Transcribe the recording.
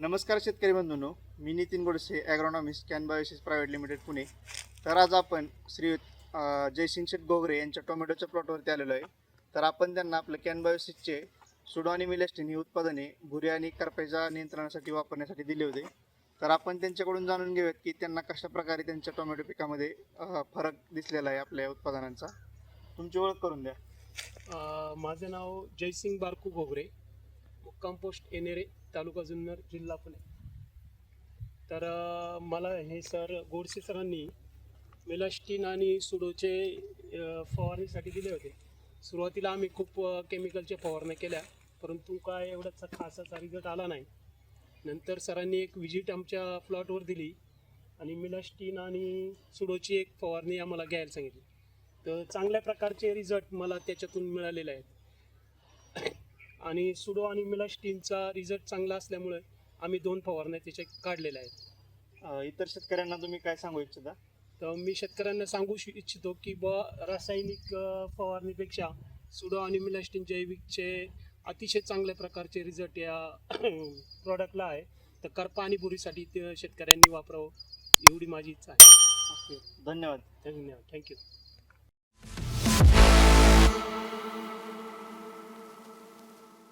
नमस्कार शेतकरी बंधूंनो मी Nitin Godse agronomist Kanbiosys private limited Pune. तर आज आपण श्री जयसिंग शेठ गोगरे यांच्या टोमॅटोच्या प्लॉटवरती आलेलो आहे. तर आपण त्यांना आपलं कॅनबायोसिसचे सुडो आणि मिलेस्टिन ही उत्पादने भुरी आणि करपेजा नियंत्रणासाठी वापरण्यासाठी दिले होते. तर आपण त्यांच्याकडून जाणून घेऊयात की त्यांना कशा प्रकारे त्यांच्या टोमॅटो पिकामध्ये फरक दिसलेला आहे आपल्या उत्पादनांचा. तुमची ओळख करून द्या. माझं नाव जयसिंग बारकू गोगरे. कंपोस्ट एनेरे तालुका जुन्नर जिल्हा पुणे. तर मला हे सर गोडसे सरांनी मेलास्टीन आणि सुडोचे फवारणीसाठी दिले होते. सुरुवातीला आम्ही खूप केमिकलच्या फवारण्या केल्या परंतु काय एवढाचा खासाचा रिझल्ट आला नाही. नंतर सरांनी एक विजिट आमच्या प्लॉटवर दिली आणि मिलास्टीन आणि सुडोची एक फवारणी आम्हाला घ्यायला सांगितली. तर चांगल्या प्रकारचे रिझल्ट मला त्याच्यातून मिळालेले आहेत. आणि सुडो आणि मिलास्टीनचा रिझल्ट चांगला असल्यामुळे आम्ही दोन फवारण्या त्याच्या काढलेल्या आहेत. अ, इतर शेतकऱ्यांना तुम्ही काय सांगू इच्छिता? तर मी शेतकऱ्यांना सांगू श- इच्छितो की ब रासायनिक अ, फवारणीपेक्षा सुडो आणि मिलास्टीन जैविकचे अतिशय चांगल्या प्रकारचे रिझल्ट या प्रॉडक्टला आहे. तर करपा आणि बुरीसाठी ते शेतकऱ्यांनी वापरावं एवढी माझी इच्छा आहे. ओके. धन्यवाद. धन्यवाद. थँक्यू